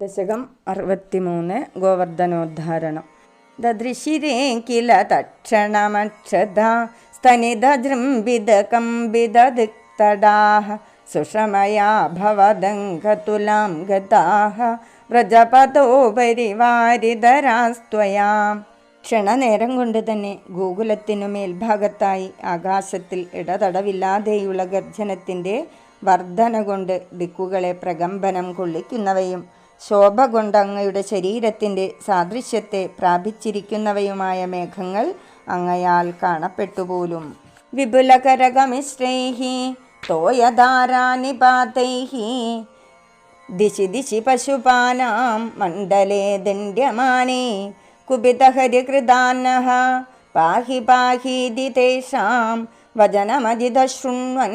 ദശകം അറുപത്തിമൂന്ന് ഗോവർദ്ധനോദ്ധാരണം. ദദൃശിരേ കില തക്ഷണമക്ഷത സ്തനിതജൃംബിത കമ്പിത സുഷമയാ ഭവദംഗതുലാം ഗതാഹ വ്രജപതോ പരിവാരിതരാസ്ത്വയാം. ക്ഷണനേരം കൊണ്ട് തന്നെ ഗോകുലത്തിനു മേൽഭാഗത്തായി ആകാശത്തിൽ ഇടതടവില്ലാതെയുള്ള ഗർജനത്തിന്റെ വർധന കൊണ്ട് ദിക്കുകളെ പ്രകമ്പനം കൊള്ളിക്കുന്നവയും ശോഭ കൊണ്ട് അങ്ങയുടെ ശരീരത്തിന്റെ സാദൃശ്യത്തെ പ്രാപിച്ചിരിക്കുന്നവയുമായ മേഘങ്ങൾ അങ്ങയാൽ കാണപ്പെട്ടുപോലും. വിപുലകരകമിശ്രൈഹി തോയധാരാനിപാതൈഹി ദിശി ദിശി പശുപാനാം മണ്ഡലേ ദണ്ഡ്യമാനേ കുപിതഹരികൃതാന്നഃ പാഹി പാഹീതി തേഷാം വചനമജിതശൃണ്വൻ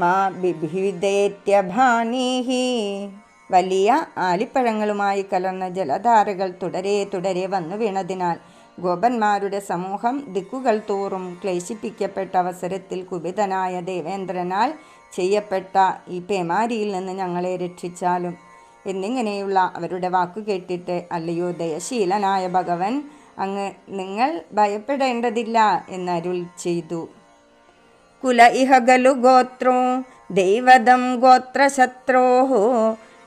മാ ബിഭിദേത്യഭാനീഹി. വലിയ ആലിപ്പഴങ്ങളുമായി കലർന്ന ജലധാരകൾ തുടരെ തുടരെ വന്നു വീണതിനാൽ ഗോപന്മാരുടെ സമൂഹം ദിക്കുകൾ തോറും ക്ലേശിപ്പിക്കപ്പെട്ട അവസരത്തിൽ കുപിതനായ ദേവേന്ദ്രനാൽ ചെയ്യപ്പെട്ട ഈ പേമാരിയിൽ നിന്ന് ഞങ്ങളെ രക്ഷിച്ചാലും. എന്നിങ്ങനെയുള്ള അവരുടെ വാക്കു കേട്ടിട്ട് അല്ലയോ ദയശീലനായ ഭഗവൻ അങ്ങ് നിങ്ങൾ ഭയപ്പെടേണ്ടതില്ല എന്നരുൾ ചെയ്തു. കുല ഇഹ ഖലു ഗോത്രോ ദൈവതം ഗോത്രശത്രോ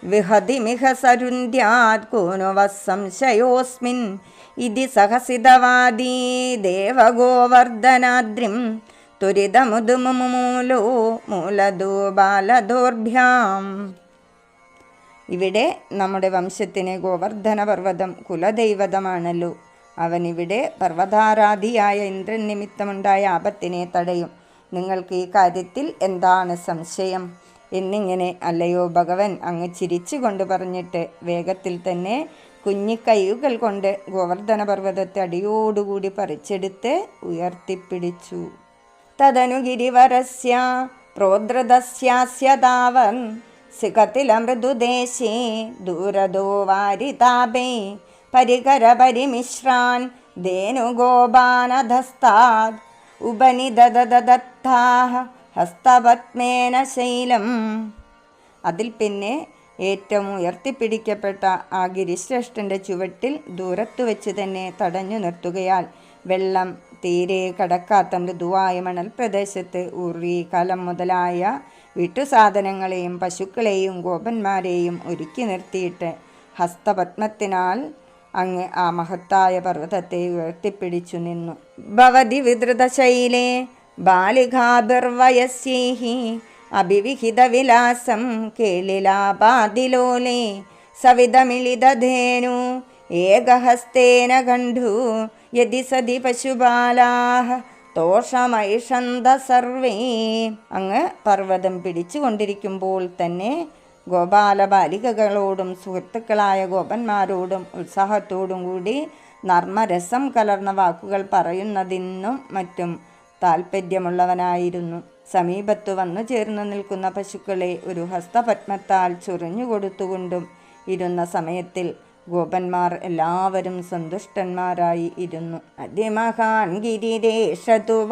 വിഹതിമിഹ സരുന്ധ്യാത് കോനു സംശയോസ്മിൻ ഇതി സഹസിതവാദീ ദേവഗോവർദ്ധനാദ്രിം. ത്വരിതമുതുമൂലോ മൂലദോ ബാലദോർഭ്യാം. ഇവിടെ നമ്മുടെ വംശത്തിന് ഗോവർദ്ധന പർവതം കുലദൈവതമാണല്ലോ അവനിവിടെ പർവതാരാധിയായ ഇന്ദ്രൻ നിമിത്തമുണ്ടായ ആപത്തിനെ തടയും. നിങ്ങൾക്ക് ഈ കാര്യത്തിൽ എന്താണ് സംശയം? എന്നിങ്ങനെ അല്ലയോ ഭഗവൻ അങ്ങ് ചിരിച്ചുകൊണ്ട് പറഞ്ഞിട്ട് വേഗത്തിൽ തന്നെ കുഞ്ഞിക്കൈകൾ കൊണ്ട് ഗോവർദ്ധന പർവതത്തെ അടിയോടുകൂടി പറിച്ചെടുത്ത് ഉയർത്തിപ്പിടിച്ചു. തദനു ഗിരിവരസ്യ സിഖത്തിലമൃദുദേശേ ദൂരദോ വാരിതാപേ പരികര പരിമിശ്രാൻ ധേനുഗോപാനധസ്താദ് ഉപനിദദദത്താഹ ഹസ്തപത്മേന ശൈലം. അതിൽ പിന്നെ ഏറ്റവും ഉയർത്തിപ്പിടിക്കപ്പെട്ട ആ ഗിരിശ്രേഷ്ഠന്റെ ചുവട്ടിൽ ദൂരത്തു വെച്ച് തന്നെ തടഞ്ഞു നിർത്തുകയാൽ വെള്ളം തീരെ കടക്കാത്ത മൃദുവായ മണൽ പ്രദേശത്ത് ഉറി കലം മുതലായ വീട്ടുസാധനങ്ങളെയും പശുക്കളെയും ഗോപന്മാരെയും ഒരുക്കി നിർത്തിയിട്ട് ഹസ്തപത്മത്തിനാൽ അങ്ങ് ആ മഹത്തായ പർവതത്തെ ഉയർത്തിപ്പിടിച്ചു നിന്നു. ഭവതി വിധൃതശൈലേ ബാലികാഭിർവയസ്യൈഹി അഭിവിഹിതവിലാസം കേളിലാപാതിലോലേ സവിതമിളിതധേനു ഏകഹസ്തേന കണ്ഠു യതി സതി പശുപാലാഹ തോഷമൈഷന്ത സർവേ അങ്ങ് പർവതം പിടിച്ചുകൊണ്ടിരിക്കുമ്പോൾ തന്നെ ഗോപാലബാലികകളോടും സുഹൃത്തുക്കളായ ഗോപന്മാരോടും ഉത്സാഹത്തോടും കൂടി നർമ്മരസം കലർന്ന വാക്കുകൾ പറയുന്നതിനും മറ്റും താൽപ്പര്യമുള്ളവനായിരുന്നു സമീപത്തു വന്നു ചേർന്നു നിൽക്കുന്ന പശുക്കളെ ഒരു ഹസ്തപത്മത്താൽ ചൊറിഞ്ഞുകൊടുത്തുകൊണ്ടും ഇരുന്ന സമയത്തിൽ ഗോപന്മാർ എല്ലാവരും സന്തുഷ്ടന്മാരായി ഇരുന്നു. അതിമഹാൻ ഗിരിരേഷതു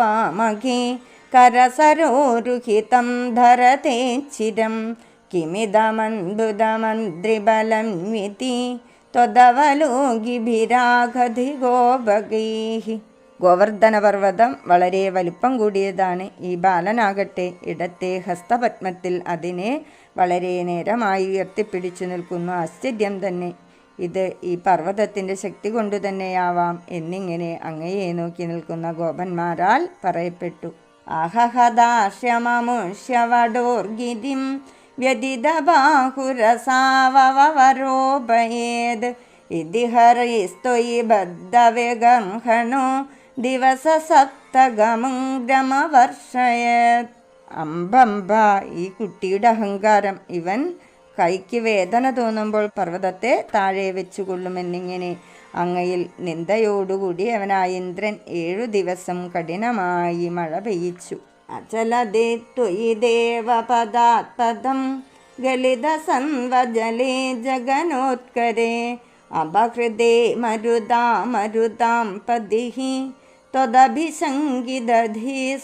കരസരോരുഹിതം ധരതേ ചിരം കിമിതമദ്ഭുതമന്ത്രിബലം വിതി ത്വതവലോകിഭിരാഗധി ഗോപകൈഹി ഗോവർദ്ധന പർവതം വളരെ വലിപ്പം കൂടിയതാണ്. ഈ ബാലനാകട്ടെ ഇടത്തെ ഹസ്തപത്മത്തിൽ അതിനെ വളരെ നേരമായി ഉയർത്തിപ്പിടിച്ചു നിൽക്കുന്നു. ആശ്ചര്യം തന്നെ. ഇത് ഈ പർവതത്തിന്റെ ശക്തി കൊണ്ടു തന്നെയാവാം എന്നിങ്ങനെ അങ്ങയെ നോക്കി നിൽക്കുന്ന ഗോപന്മാരാൽ പറയപ്പെട്ടു. അഹഹദാശ്യമമുഷ്യവടോർഗിരിം വ്യതിതബാഹുരസാവവരോപയേത് ഇതി ഹരൈസ്ത്വയി ബദ്ധവ്യഗംഹണോ ഗ്രമവർഷയത് അമ്പമ്പ ഈ കുട്ടിയുടെ അഹങ്കാരം. ഇവൻ കൈക്ക് വേദന തോന്നുമ്പോൾ പർവതത്തെ താഴെ വെച്ചുകൊള്ളുമെന്നിങ്ങനെ. അങ്ങയിൽ നിന്ദയോടുകൂടി അവനായ ഇന്ദ്രൻ ഏഴു ദിവസം കഠിനമായി മഴ പെയ്യിച്ചു. അചലതേ ത്വയി ദേവപദാത്പദം ജഗനോത്കരേ. അപഹൃദേ മരുതാ മരുതാം പതിഹി ത്വദഭിശങ്കിതധീ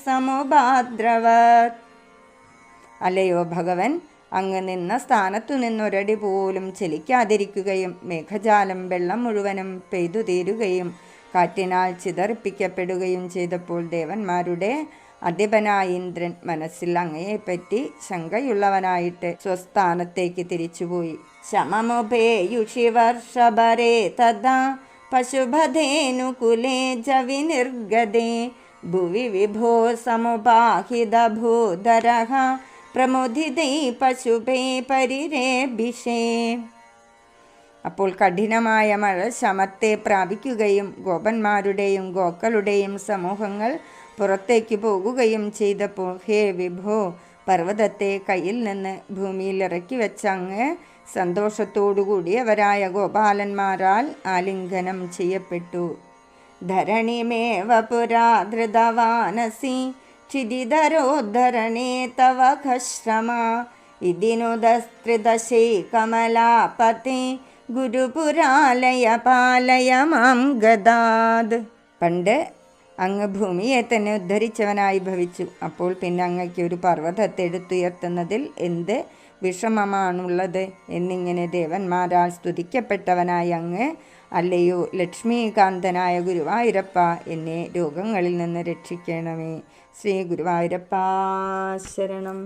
അല്ലയോ ഭഗവൻ അങ്ങ് നിന്ന സ്ഥാനത്തു നിന്നൊരടി പോലും ചലിക്കാതിരിക്കുകയും മേഘജാലം വെള്ളം മുഴുവനും പെയ്തു തീരുകയും കാറ്റിനാൽ ചിതറിപ്പിക്കപ്പെടുകയും ചെയ്തപ്പോൾ ദേവന്മാരുടെ അധിപനായ ഇന്ദ്രൻ മനസ്സിൽ അങ്ങയെപ്പറ്റി ശങ്കയുള്ളവനായിട്ട് സ്വസ്ഥാനത്തേക്ക് തിരിച്ചുപോയി. ശമമുപേയുഷി വർഷഭരേ തഥാ ജവി വിനിർഗതേ ഭുവി വിഭോ സമുപാഹിതഭൂധരഃ പ്രമുദിതൈ പശുപേ പരിരേഭിഷേ. അപ്പോൾ കഠിനമായ മഴ ശമത്തെ പ്രാപിക്കുകയും ഗോപന്മാരുടെയും ഗോക്കളുടെയും സമൂഹങ്ങൾ പുറത്തേക്ക് പോകുകയും ചെയ്തപ്പോൾ ഹേ വിഭോ പർവതത്തെ കയ്യിൽ നിന്ന് ഭൂമിയിൽ ഇറക്കി വെച്ചങ്ങ് സന്തോഷത്തോടുകൂടിയവരായ ഗോപാലന്മാരാൽ ആലിംഗനം ചെയ്യപ്പെട്ടു. ധരണിമേവ പുരാ ധൃതവാനസി ക്ഷിതിധരോദ്ധരണേ തവ ഖശ്രമ. ഇതിനുദസ്ത്രിദശൈ കമലാപതി ഗുരുപുരാലയ പാലയ മാം ഗദാദ്. പണ്ട് അങ്ങ് ഭൂമിയെ തന്നെ ഉദ്ധരിച്ചവനായി ഭവിച്ചു. അപ്പോൾ പിന്നെ അങ്ങയ്ക്ക് ഒരു പർവതത്തെടുത്തുയർത്തുന്നതിൽ എന്ത് വിഷമമാണുള്ളത് എന്നിങ്ങനെ ദേവന്മാരാൽ സ്തുതിക്കപ്പെട്ടവനായ അങ്ങ് അല്ലയോ ലക്ഷ്മീകാന്തനായ ഗുരുവായൂരപ്പ എന്നെ രോഗങ്ങളിൽ നിന്ന് രക്ഷിക്കണമേ. ശ്രീ ഗുരുവായൂരപ്പ ശരണം.